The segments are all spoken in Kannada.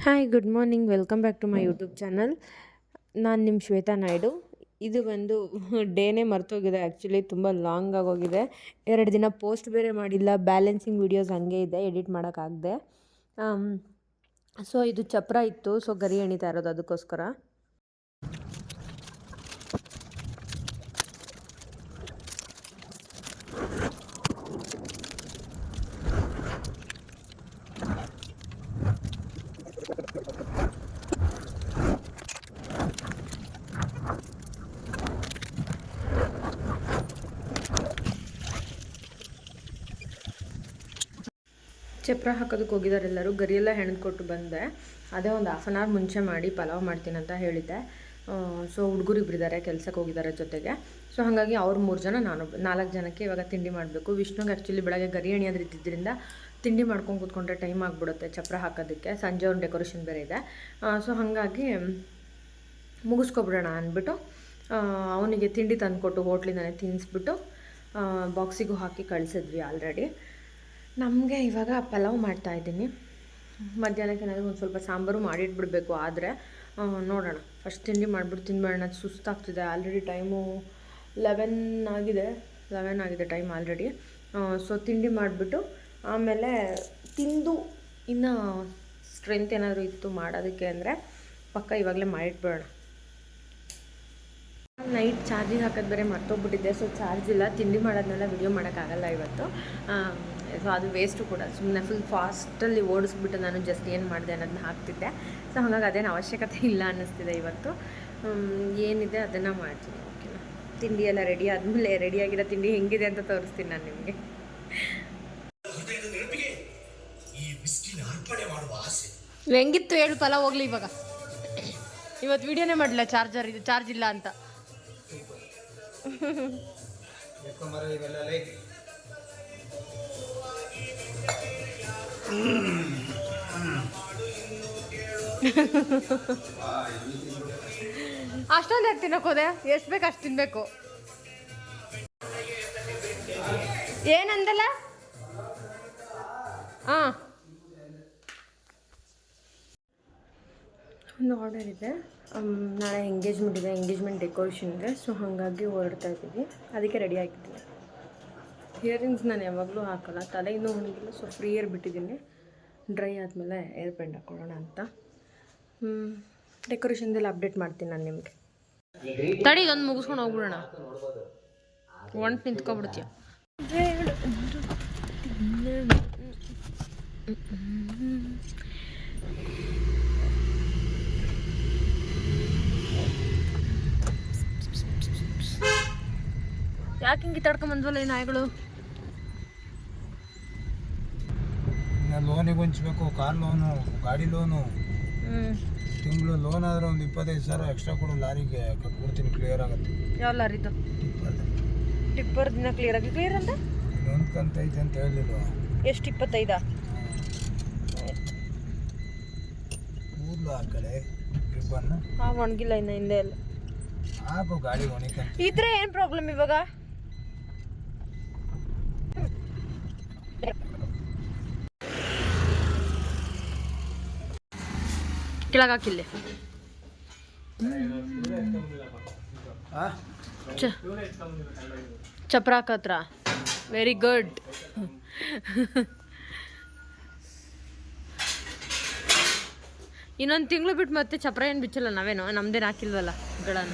Hi good morning welcome back to my YouTube channel ನಾನು ನಿಮ್ಮ ಶ್ವೇತಾ ನಾಯ್ಡು. ಇದು ಬಂದು ಡೇನೇ ಮರ್ತೋಗಿದೆ. ಆ್ಯಕ್ಚುಲಿ ತುಂಬ ಲಾಂಗ್ ಆಗೋಗಿದೆ. ಎರಡು ದಿನ ಪೋಸ್ಟ್ ಬೇರೆ ಮಾಡಿಲ್ಲ. ಬ್ಯಾಲೆನ್ಸಿಂಗ್ ವೀಡಿಯೋಸ್ ಹಂಗೆ ಇದೆ. ಎಡಿಟ್ ಮಾಡೋಕ್ಕಾಗದೆ ಸೊ ಇದು ಚಪ್ರ ಇತ್ತು. ಸೊ ಗರಿ ಎಣಿತಾ ಇರೋದು ಅದಕ್ಕೋಸ್ಕರ. ಚಪ್ರ ಹಾಕೋದಕ್ಕೆ ಹೋಗಿದ್ದಾರೆ ಎಲ್ಲರೂ. ಗರಿಯೆಲ್ಲ ಹೆಣೆದು ಕೊಟ್ಟು ಬಂದೆ. ಅದೇ ಒಂದು ಹಾಫ್ ಆನ್ ಅವರ್ ಮುಂಚೆ ಮಾಡಿ ಪಲಾವ್ ಮಾಡ್ತೀನಿ ಅಂತ ಹೇಳಿದ್ದೆ. ಸೊ ಹುಡುಗರು ಇಬ್ಬರಿದ್ದಾರೆ ಕೆಲಸಕ್ಕೆ ಹೋಗಿದ್ದಾರೆ ಜೊತೆಗೆ. ಸೊ ಹಾಗಾಗಿ ಅವ್ರು ಮೂರು ಜನ, ನಾನು ನಾಲ್ಕು ಜನಕ್ಕೆ ಇವಾಗ ತಿಂಡಿ ಮಾಡಬೇಕು. ವಿಷ್ಣುಗೆ ಆ್ಯಕ್ಚುಲಿ ಬೆಳಗ್ಗೆ ಗರಿ ಎಣಿಯೋದು ಇದ್ದಿದ್ದರಿಂದ ತಿಂಡಿ ಮಾಡ್ಕೊಂಡು ಕೂತ್ಕೊಂಡ್ರೆ ಟೈಮ್ ಆಗಿಬಿಡುತ್ತೆ ಚಪ್ರ ಹಾಕೋದಕ್ಕೆ. ಸಂಜೆ ಅವ್ರ ಡೆಕೋರೇಷನ್ ಬೇರೆ ಇದೆ. ಸೊ ಹಾಗಾಗಿ ಮುಗಿಸ್ಕೊಬಿಡೋಣ ಅಂದ್ಬಿಟ್ಟು ಅವನಿಗೆ ತಿಂಡಿ ತಂದುಕೊಟ್ಟು ಹೋಟ್ಲಿಂದನೇ ತಿನ್ನಿಸ್ಬಿಟ್ಟು ಬಾಕ್ಸಿಗೂ ಹಾಕಿ ಕಳಿಸಿದ್ವಿ ಆಲ್ರೆಡಿ ನಮಗೆ ಇವಾಗ ಪಲಾವ್ ಮಾಡ್ತಾ ಇದ್ದೀನಿ. ಮಧ್ಯಾಹ್ನಕ್ಕೆ ಏನಾದರೂ ಒಂದು ಸ್ವಲ್ಪ ಸಾಂಬಾರು ಮಾಡಿಟ್ಬಿಡ್ಬೇಕು, ಆದರೆ ನೋಡೋಣ. ಫಸ್ಟ್ ತಿಂಡಿ ಮಾಡಿಬಿಟ್ಟು ತಿನ್ಬೇಡ ಸುಸ್ತಾಗ್ತಿದೆ. ಆಲ್ರೆಡಿ ಟೈಮು ಲೆವೆನ್ ಆಗಿದೆ. ಲೆವೆನ್ ಆಗಿದೆ ಟೈಮ್ ಆಲ್ರೆಡಿ ಸೊ ತಿಂಡಿ ಮಾಡಿಬಿಟ್ಟು, ಆಮೇಲೆ ತಿಂದು ಇನ್ನು ಸ್ಟ್ರೆಂತ್ ಏನಾದರೂ ಇತ್ತು ಮಾಡೋದಕ್ಕೆ ಅಂದರೆ ಪಕ್ಕ ಇವಾಗಲೇ ಮಾಡಿಟ್ಬಿಡೋಣ. ನೈಟ್ ಚಾರ್ಜಿಗೆ ಹಾಕೋದು ಬೇರೆ ಮರ್ತೋಗ್ಬಿಟ್ಟಿದ್ದೆ ಸೊ ಚಾರ್ಜ್ ಇಲ್ಲ. ತಿಂಡಿ ಮಾಡೋದನ್ನೆಲ್ಲ ವಿಡಿಯೋ ಮಾಡೋಕ್ಕಾಗಲ್ಲ ಇವತ್ತು. ಸೊ ಅದು ವೇಸ್ಟು ಕೂಡ. ಸುಮ್ಮನೆ ಫುಲ್ ಫಾಸ್ಟಲ್ಲಿ ಓಡಿಸ್ಬಿಟ್ಟು ನಾನು ಜಸ್ಟ್ ಏನು ಮಾಡಿದೆ ಅನ್ನೋದನ್ನ ಹಾಕ್ತಿದ್ದೆ. ಸೊ ಹಾಗಾಗಿ ಅದೇನು ಅವಶ್ಯಕತೆ ಇಲ್ಲ ಅನ್ನಿಸ್ತಿದೆ ಇವತ್ತು. ಏನಿದೆ ಅದನ್ನು ಮಾಡ್ತೀನಿ. ಓಕೆನಾ ತಿಂಡಿ ಎಲ್ಲ ರೆಡಿ ಆದಮೇಲೆ ರೆಡಿಯಾಗಿರೋ ತಿಂಡಿ ಹೆಂಗಿದೆ ಅಂತ ತೋರಿಸ್ತೀನಿ ನಾನು ನಿಮಗೆ. ಹೆಂಗಿತ್ತು ಹೇಳು ಫಲ ಹೋಗ್ಲಿ ಇವಾಗ. ಇವತ್ತು ವಿಡಿಯೋನೇ ಮಾಡಲಿಲ್ಲ ಚಾರ್ಜರ್ ಇದು ಚಾರ್ಜ್ ಇಲ್ಲ ಅಂತ. ಅಷ್ಟೊಂದು ಯಾಕೆ ಹೋದೆ? ಎಷ್ಟು ಬೇಕು ಅಷ್ಟು ತಿನ್ಬೇಕು. ಏನಂದಲ್ಲ? ಹಾಂ. ಒಂದು ಆರ್ಡರ್ ಇದೆ. ನಾಳೆ ಎಂಗೇಜ್ಮೆಂಟ್ ಇದೆ ಎಂಗೇಜ್ಮೆಂಟ್ ಡೆಕೋರೇಷನ್ ಇದೆ. ಸೊ ಹಾಗಾಗಿ ಹೊರಡ್ತಾ ಇದ್ದೀವಿ ಅದಕ್ಕೆ ರೆಡಿ ಆಗಿದ್ದೀನಿ. ಇಯರಿಂಗ್ಸ್ ನಾನು ಯಾವಾಗಲೂ ಹಾಕಲ್ಲ. ತಲೆ ಇನ್ನೂ ಒಣಗಿಲ್ಲ ಸೊ ಫ್ರೀ ಇಯರ್ ಬಿಟ್ಟಿದ್ದೀನಿ. ಡ್ರೈ ಆದಮೇಲೆ ಏರ್ ಪೆಂಡ್ ಹಾಕೊಳ್ಳೋಣ ಅಂತ. ಡೆಕೋರೇಷನ್ದೆಲ್ಲ ಅಪ್ಡೇಟ್ ಮಾಡ್ತೀನಿ ನಾನು ನಿಮಗೆ. ತಡಿ, ಇದೊಂದು ಮುಗಿಸ್ಕೊಂಡು ಹೋಗ್ಬಿಡೋಣ. ಒಂಟು ನಿಂತ್ಕೊಬಿಡ್ತೀಯ. ಯಾಕೆ ಹಿಂಗೆ ತಡ್ಕೊಂಬಂದ್ವಲ್ಲ ಈ ನಾಯಿಗಳು? ಲೋನಿಗೆ ಹೊಂಚಬೇಕು ಕಾರ್ ಲೋನು ಗಾಡಿ ಲೋನು. ತಿಂಗಳು ಲೋನ್ ಆದ್ರೆ ಒಂದು ಇಪ್ಪತ್ತೈದು ಸಾವಿರ ಎಕ್ಸ್ಟ್ರಾ ಕೊಡು ಲಾರಿಗೆ ಕೊಡ್ತೀನಿ ಕ್ಲಿಯರ್ ಆಗುತ್ತೆ. ಯಾವ ಲಾರಿದು ಟಿಪ್ಪರ್ ದಿನ ಕ್ಲಿಯರ್ ಆಗಿ ಕ್ಲಿಯರ್ ಅಂತ ಲೋನ್ ಕಂತ ಐತೆ ಅಂತ ಹೇಳಿದ್ರು ಎಷ್ಟು ಇಪ್ಪತ್ತೈದ? ಕೂದಲು ಆ ಕಡೆ ರಿಬ್ಬನ್ನು ಹಾಂ ಒಣಗಿಲ್ಲ ಇನ್ನು ಹಿಂದೆ ಎಲ್ಲ. ಹಾಕು ಗಾಡಿ ಒಣಿಕಂತ ಇದ್ರೆ ಏನು ಪ್ರಾಬ್ಲಮ್ ಇವಾಗ? ಕೆಳಗಾಕಿಲ್ಲೆ ಚ ಚಪ್ರ ಹಾಕತ್ರ ವೆರಿ ಗುಡ್ ಇನ್ನೊಂದು ತಿಂಗಳು ಬಿಟ್ಟು ಮತ್ತೆ ಚಪ್ರ ಏನು ಬಿಚ್ಚಲ್ಲ ನಾವೇನು? ನಮ್ದೇನು ಹಾಕಿಲ್ವಲ್ಲ ಗಳನ್ನ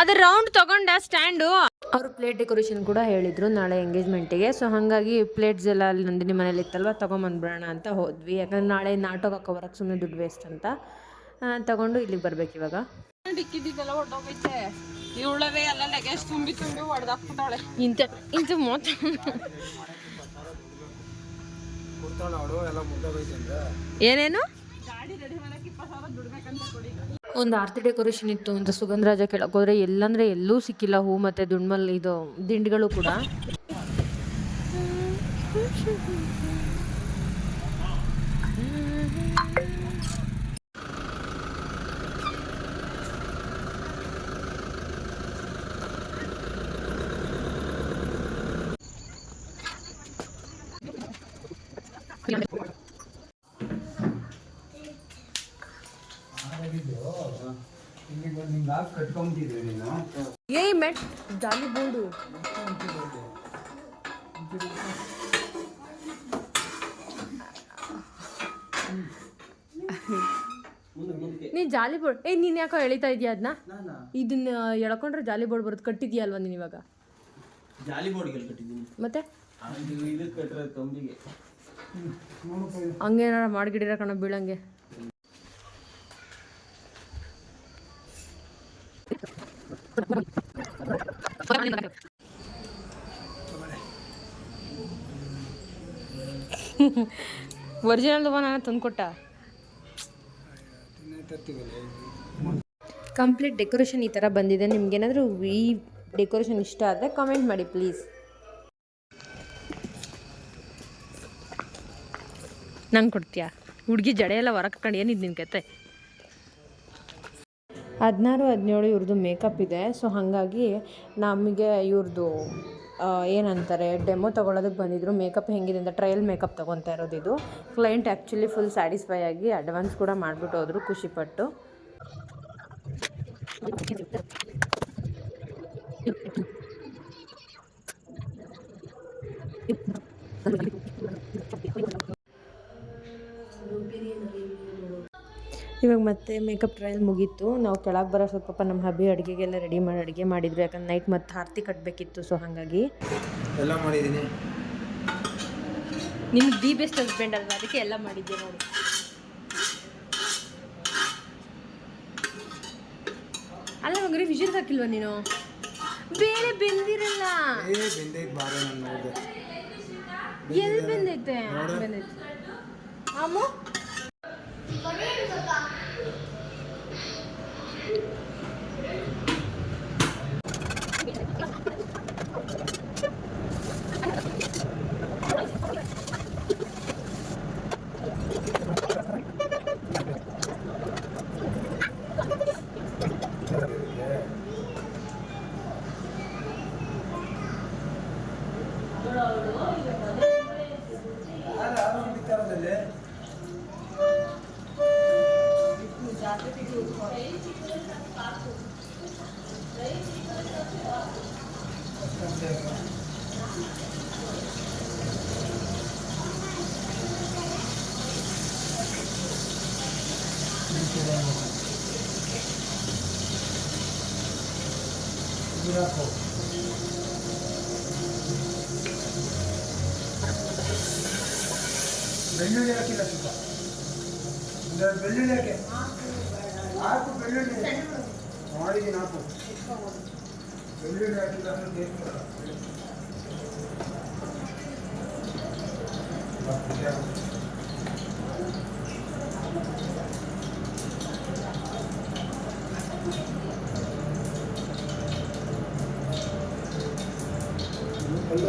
ಅದು ರೌಂಡ್ ತಗೊಂಡ ಸ್ಟ್ಯಾಂಡು ಅವರು ಪ್ಲೇಟ್ ಡೆಕೋರೇಷನ್ ಕೂಡ ಹೇಳಿದರು ನಾಳೆ ಎಂಗೇಜ್ಮೆಂಟಿಗೆ ಸೊ ಹಾಗಾಗಿ ಪ್ಲೇಟ್ಸ್ ಎಲ್ಲ ಅಲ್ಲಿ ನಂದಿನಿ ಮನೇಲಿ ಇತ್ತಲ್ವ ತೊಗೊಂಬಂದ್ಬಿಡೋಣ ಅಂತ ಹೋದ್ವಿ. ಯಾಕಂದ್ರೆ ನಾಳೆ ನಾಟಕ ಕವರಕ್ಕೆ ಸುಮ್ಮನೆ ದುಡ್ಡು ವೇಸ್ಟ್ ಅಂತ. ತಗೊಂಡು ಇಲ್ಲಿಗೆ ಬರ್ಬೇಕು ಇವಾಗ. ಇವಳವೇ ಎಲ್ಲ ಲಗೇಜ್ ತುಂಬಿ ತುಂಬಿ ಹೊಡೆದಾಕ್ಬಿಟ್ಟಾಳೆ ಇಂಥ ಇಂಥ ಮಾತು ಏನೇನು? ಒಂದು ಆರ್ತಿ ಡೆಕೋರೇಷನ್ ಇತ್ತು ಒಂದು ಸುಗಂಧರಾಜ ಕೆಳಗೆ ಹೋದ್ರೆ ಎಲ್ಲಂದ್ರೆ ಎಲ್ಲೂ ಸಿಕ್ಕಿಲ್ಲ ಹೂ ಮತ್ತೆ ದುಂಡ್ಮಲ್ ಇದು ದಿಂಡ್ಗಳು ಕೂಡ. ಮೆಟ್ ಜಾಲಿ ಬೋರ್ಡು. ನೀ ಜಾಲಿ ಬೋರ್ಡ್ ಏ ನೀನು ಯಾಕೋ ಎಳಿತಾ ಇದೀಯ ಅದನ್ನ ಇದನ್ನ ಎಳ್ಕೊಂಡ್ರೆ ಜಾಲಿ ಬೋರ್ಡ್ ಬರುತ್ತೆ ಕಟ್ಟಿದ್ಯಾ ಅಲ್ವಾ ನೀನು ಇವಾಗ? ಜಾಲಿ ಬೋರ್ಡ್ಗೆ ಕಟ್ಟಿದ್ದೀನಿ. ಮತ್ತೆ? ಹಂಗೇನಾರ ಮಾಡ್ಗಿಡಿರ ಕಣ ಬೀಳಂಗೆ. ಒರಿಜಿನಲ್ ದುಬಾನ ತಂದ್ಕೊಟ್ಟ. ಕಂಪ್ಲೀಟ್ ಡೆಕೋರೇಷನ್ ಈ ಥರ ಬಂದಿದೆ. ನಿಮ್ಗೇನಾದರೂ ಈ ಡೆಕೋರೇಷನ್ ಇಷ್ಟ ಆದರೆ ಕಾಮೆಂಟ್ ಮಾಡಿ ಪ್ಲೀಸ್ ನಂಗೆ ಕೊಡ್ತೀಯಾ? ಹುಡುಗಿ ಜಡೆ ಎಲ್ಲ ಹೊರಕ್ಕೆ ಕಂಡು ಏನಿದ್ದು ನಿನ್ನ ಕತೆ? ಹದಿನಾರು, ಹದಿನೇಳು ಇವ್ರದ್ದು ಮೇಕಪ್ ಇದೆ. ಸೊ ಹಾಗಾಗಿ ನಮಗೆ ಇವ್ರದ್ದು ಏನಂತಾರೆ ಡೆಮೋ ತೊಗೊಳೋದಕ್ಕೆ ಬಂದಿದ್ರು. ಮೇಕಪ್ ಹೆಂಗಿದೆ ಅಂತ ಟ್ರಯಲ್ ಮೇಕಪ್ ತೊಗೊತಾ ಇರೋದು ಇದು. ಕ್ಲೈಂಟ್ ಆ್ಯಕ್ಚುಲಿ ಫುಲ್ ಸ್ಯಾಟಿಸ್ಫೈ ಆಗಿ ಅಡ್ವಾನ್ಸ್ ಕೂಡ ಮಾಡಿಬಿಟ್ಟು ಹೋದರು, ಖುಷಿಪಟ್ಟು. ಇವಾಗ ಮತ್ತೆ ಮೇಕಪ್ ಟ್ರಯಲ್ ಮುಗೀತು. ನಾವು ಕೆಳಗೆ ಬರೋ ಸ್ವಲ್ಪ ನಮ್ಮ ಹಬ್ಬಿ ಅಡುಗೆಗೆಲ್ಲ ರೆಡಿ ಮಾಡಿ ಅಡುಗೆ ಮಾಡಿದ್ರು. ಯಾಕಂದ್ರೆ ನೈಟ್ ಮತ್ತೆ ಆರತಿ ಕಟ್ಟಬೇಕಿತ್ತು ಸೊ ಹಾಗಾಗಿ. ಎಲ್ಲ ಮಾಡಿದ್ದೀನಿ. ನಿಮ್ಗೆ ದಿ ಬೆಸ್ಟ್ ಹಸ್ಬೆಂಡ್ ಅಲ್ವಾ? ಅದಕ್ಕೆ ಎಲ್ಲ ಮಾಡಿದ್ದೆ ನೋಡಿ. ಅಲ್ಲ ಮಗರಿ ವಿಜಿಲ್ ಹಾಕಿಲ್ವಾ ನೀನು? ಬೇರೆ ಬೆಂದಿರಲ್ಲ. ಏ ಬೆಂದೈತೆ ಬಾರೆ ನಾನು ನೋಡಿದೆ. ಎಲ್ಲಿ ಬೆಂದೈತೆ? ಬೆಂದೈತೆ. ಆಮು ಬೆಳ್ಳುಳ್ಳಿ ಹಾಕಿಲ್ಲ ಸ್ವಲ್ಪ ಒಂದೆರಡು ಬೆಳ್ಳುಳ್ಳಿ ಹಾಕಿ ಹಾಕು ಬೆಳ್ಳುಳ್ಳಿ ಮಾಡಿದ್ದೀನಿ ಹಾಕು ಬೆಳ್ಳುಳ್ಳಿ ಹಾಕಿಲ್ಲ ಅಂದ್ರೆ ಟೇಸ್ಟ್ ಬರಲ್ಲ. ಅಲ್ಲ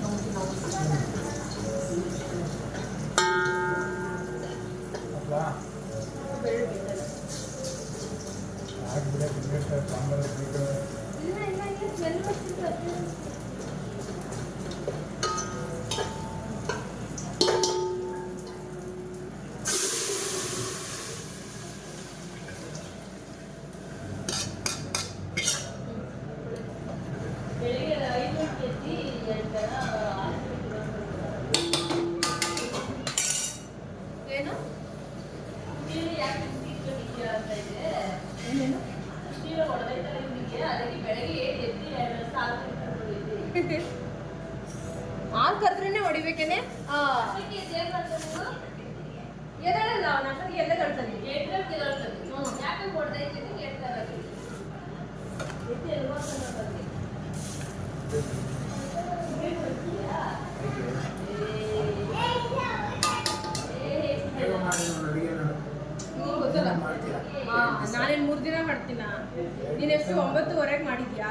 ಹಾಲು ಕರೆದ್ರೇನೆ ಹೊಡಿಬೇಕೇನೆ ಎದಳಲ್ಲ ಅವನ ಅಷ್ಟೊತ್ತಿಗೆ ಎದ್ದೆ ಕಳ್ತಾನೆ ನಿಂಗ್ ಮೂರು ದಿನ ಮಾಡ್ತೀನ? ನೀನು ಎಷ್ಟು ಒಂಬತ್ತುವರೆಗೆ ಮಾಡಿದ್ಯಾ?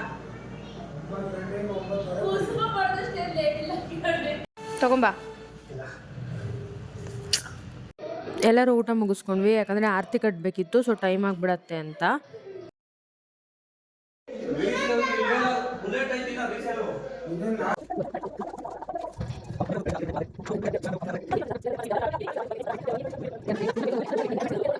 ತಗೊಂಬಾ. ಎಲ್ಲರೂ ಊಟ ಮುಗಿಸ್ಕೊಂಡ್ವಿ ಯಾಕಂದ್ರೆ ಆರತಿ ಕಟ್ಟಬೇಕಿತ್ತು ಸೊ ಟೈಮ್ ಆಗಿಬಿಡತ್ತೆ ಅಂತ.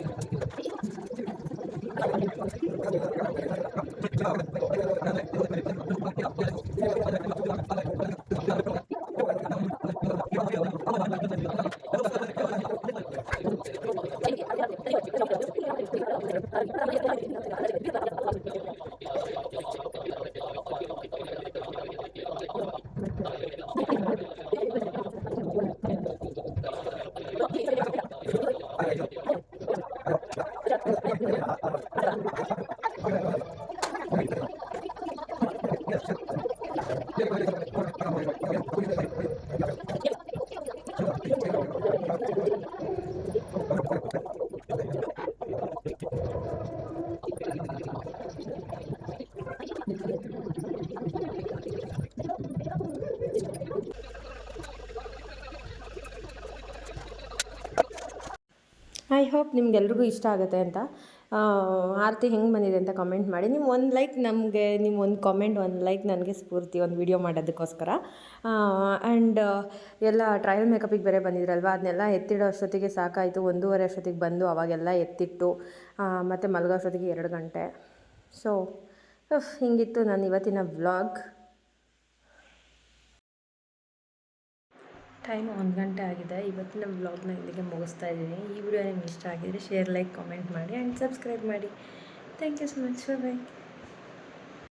ಐ ಹೋಪ್ ನಿಮ್ಗೆಲ್ರಿಗೂ ಇಷ್ಟ ಆಗುತ್ತೆ ಅಂತ. ಆರತಿ ಹೆಂಗೆ ಬಂದಿದೆ ಅಂತ ಕಮೆಂಟ್ ಮಾಡಿ. ನೀವು ಒಂದು ಲೈಕ್ ನಮಗೆ ನಿಮ್ಮ ಒಂದು ಕಾಮೆಂಟ್ ಒಂದು ಲೈಕ್ ನನಗೆ ಸ್ಫೂರ್ತಿ ಒಂದು ವಿಡಿಯೋ ಮಾಡೋದಕ್ಕೋಸ್ಕರ. ಆ್ಯಂಡ್ ಎಲ್ಲ ಟ್ರಯಲ್ ಮೇಕಪಿಗೆ ಬೇರೆ ಬಂದಿದ್ರಲ್ವ? ಅದನ್ನೆಲ್ಲ ಎತ್ತಿಡೋ ಅಷ್ಟೊತ್ತಿಗೆ ಸಾಕಾಯಿತು. ಒಂದೂವರೆ ಅಷ್ಟೊತ್ತಿಗೆ ಬಂದು ಅವಾಗೆಲ್ಲ ಎತ್ತಿಟ್ಟು ಮತ್ತು ಮಲಗೋ ಅಷ್ಟೊತ್ತಿಗೆ ಎರಡು ಗಂಟೆ. ಸೊ ಹಿಂಗಿತ್ತು ನಾನು ಇವತ್ತಿನ ವ್ಲಾಗ್ ಟೈಮ್ ಒಂದು ಗಂಟೆ ಆಗಿದೆ. ಇವತ್ತಿನ ವ್ಲಾಗ್ನ ಇಲ್ಲಿಗೆ ಮುಗಿಸ್ತಾ ಇದ್ದೀನಿ. ಈ ವಿಡಿಯೋ ನಿಮ್ಗೆ ಇಷ್ಟ ಆಗಿದ್ರೆ ಶೇರ್ ಲೈಕ್ ಕಾಮೆಂಟ್ ಮಾಡಿ ಆ್ಯಂಡ್ ಸಬ್ಸ್ಕ್ರೈಬ್ ಮಾಡಿ. Thank you so much bye